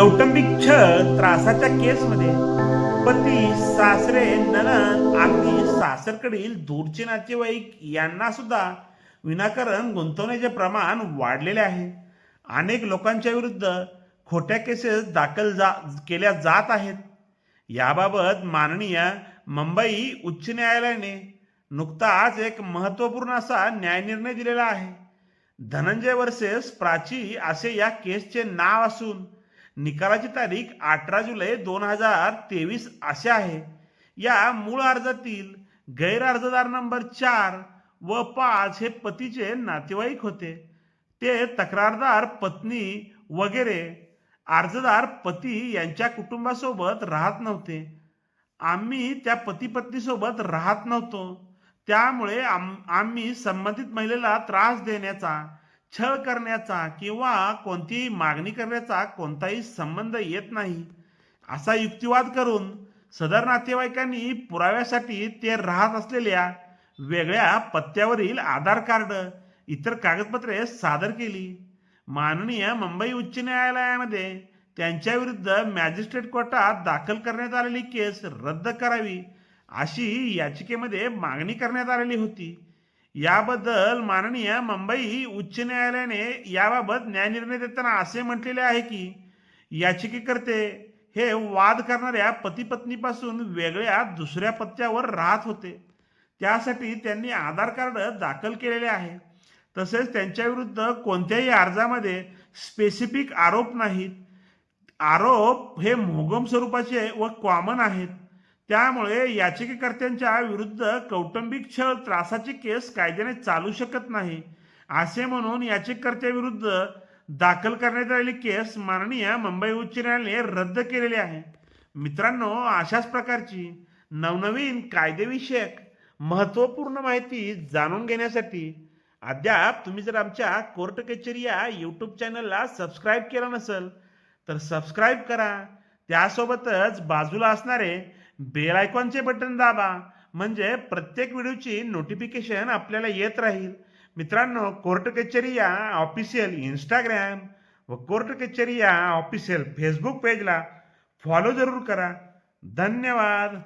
कौटुंबिक छळ त्रासाच्या केसमध्ये. पती सासरे ननद अगदी सासरकडील दूरचे नातेवाईक यांना सुद्धा विनाकारण गुंतवण्याचे प्रमाण वाढलेले आहे. अनेक लोकांच्या विरुद्ध खोट्या केसेस दाखल जा केल्या जात आहेत. याबाबत माननीय मुंबई उच्च न्यायालयाने नुकताच एक महत्त्वपूर्ण असा न्यायनिर्णय दिलेला आहे. धनंजय वर्सेस प्राची असे या केसचे नाव असून निकालाची तारीख अठरा जुलै दोन हजार तेवीस असे आहे. या मूळ अर्जातील गैर अर्जदार नंबर चार व पाच हे पतीचे नातेवाईक होते. ते तक्रारदार पत्नी वगैरे. अर्जदार पती यांच्या कुटुंबासोबत राहत नव्हते. आम्ही त्या पती पत्नीसोबत राहत नव्हतो. त्यामुळे आम आम्ही संबंधित महिलेला त्रास देण्याचा छळ करण्याचा किंवा कोणतीही मागणी करण्याचा कोणताही संबंध येत नाही. असा युक्तिवाद करून सदर नातेवाईकांनी पुराव्यासाठी ते राहत असलेल्या वेगळ्या पत्त्यावरील आधार कार्ड इतर कागदपत्रे सादर केली. माननीय मुंबई उच्च न्यायालयामध्ये त्यांच्या विरुद्ध मॅजिस्ट्रेट कोर्टात दाखल करण्यात आलेली केस रद्द करावी अशी याचिकेमध्ये मागणी करण्यात आलेली होती. याबद्दल माननीय मुंबई उच्च न्यायालयाने याबाबत न्यायनिर्णय देताना असे म्हटलेले आहे की याचिकेकर्ते हे वाद करणाऱ्या पतीपत्नीपासून वेगळ्या दुसऱ्या पत्त्यावर राहत होते. त्यासाठी त्यांनी आधार कार्ड दाखल केलेले आहे. तसेच त्यांच्या विरुद्ध कोणत्याही अर्जामध्ये स्पेसिफिक आरोप नाहीत. आरोप हे मोगम स्वरूपाचे व कॉमन आहेत. त्यामुळे याचिकेकर्त्यांच्या विरुद्ध कौटुंबिक छळ त्रासाची केस कायद्याने चालू शकत नाही. असे म्हणून याचिकाकर्त्याविरुद्ध दाखल करण्यात आलेली केस माननीय मुंबई उच्च न्यायालयाने रद्द केलेली आहे. मित्रांनो अशाच प्रकारची नवनवीन कायदेविषयक महत्त्वपूर्ण माहिती जाणून घेण्यासाठी अद्याप तुम्ही जर आमच्या कोर्ट कचेरी या यूट्यूब चॅनलला सबस्क्राईब केलं नसेल तर सबस्क्राईब करा. त्यासोबतच बाजूला असणारे बेल आयकॉनचे बटन दाबा. म्हणजे प्रत्येक व्हिडिओची नोटिफिकेशन आपल्याला येत राहील. मित्रांनो कोर्ट कचेरी या ऑफिशियल इंस्टाग्रॅम व कोर्ट कचेरी या ऑफिशियल फेसबुक पेजला फॉलो जरूर करा. धन्यवाद.